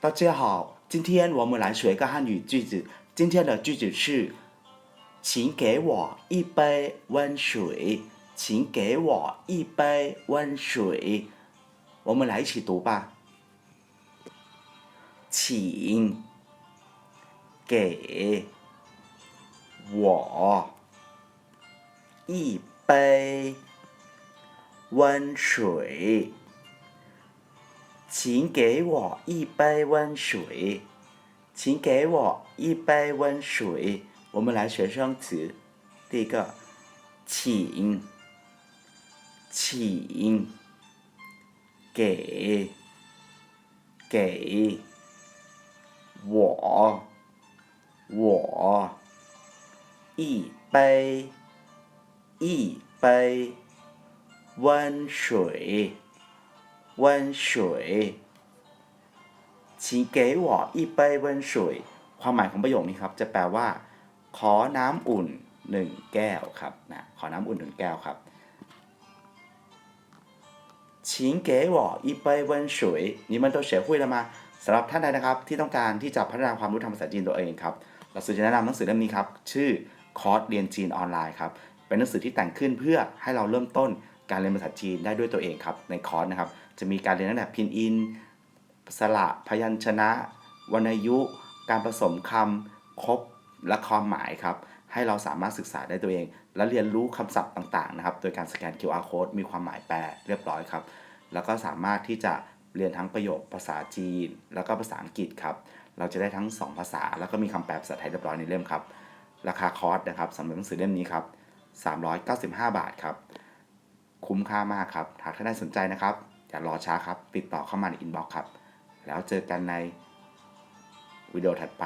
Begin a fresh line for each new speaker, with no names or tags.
大家好，今天我们来学一个汉语句子。今天的句子是：请给我一杯温水。请给我一杯温水。我们来一起读吧。请给我一杯温水。请给我一杯温水。请给我一杯温水。我们来学生词，第一个，请，请，给，给，我，我，一杯，一杯，温水，温水。请给我一杯温水ความหมายของประโยคนี้ครับ จะแปลว่า ขอน้ำอุ่นหนึ่งแก้วครับนะขอน้ำอุ่นหนึ่งแก้วครับ请给我一杯温水你们都学会了吗สำหรับท่านใดนะครับ ที่ต้องการที่จะพัฒนาความรู้ทางภาษาจีนตัวเองครับเราซื้อจะแนะนำหนังสือเล่มนี้ครับ ชื่อคอร์สเรียนจีนออนไลน์ครับ เป็นหนังสือที่แต่งขึ้นเพื่อให้เราเริ่มต้นการเรียนภาษาจีนได้ด้วยตัวเองครับ ในคอร์สนะครับ จะมีการเรียนตั้งแต่พินอิน สระพยัญชนะ วรรณยุการผสมคำครบและความหมายครับ ให้เราสามารถศึกษาได้ตัวเอง และเรียนรู้คำศัพท์ต่างๆนะครับ โดยการสแกน QR code มีความหมายแปลเรียบร้อยครับ แล้วก็สามารถที่จะเรียนทั้งประโยคภาษาจีน แล้วก็ภาษาอังกฤษครับ เราจะได้ทั้ง 2 ภาษา แล้วก็มีคำแปลภาษาไทยเรียบร้อยในเล่มครับ ราคาคอร์สนะครับสำหรับหนังสือเล่มนี้ครับ395 บาทครับ คุ้มค่ามากครับหากท่านใดสนใจนะครับ อย่ารอช้าครับ ติดต่อเข้ามาในอินบ็อกซ์ครับ แล้วเจอกันในวิดีโอถัดไป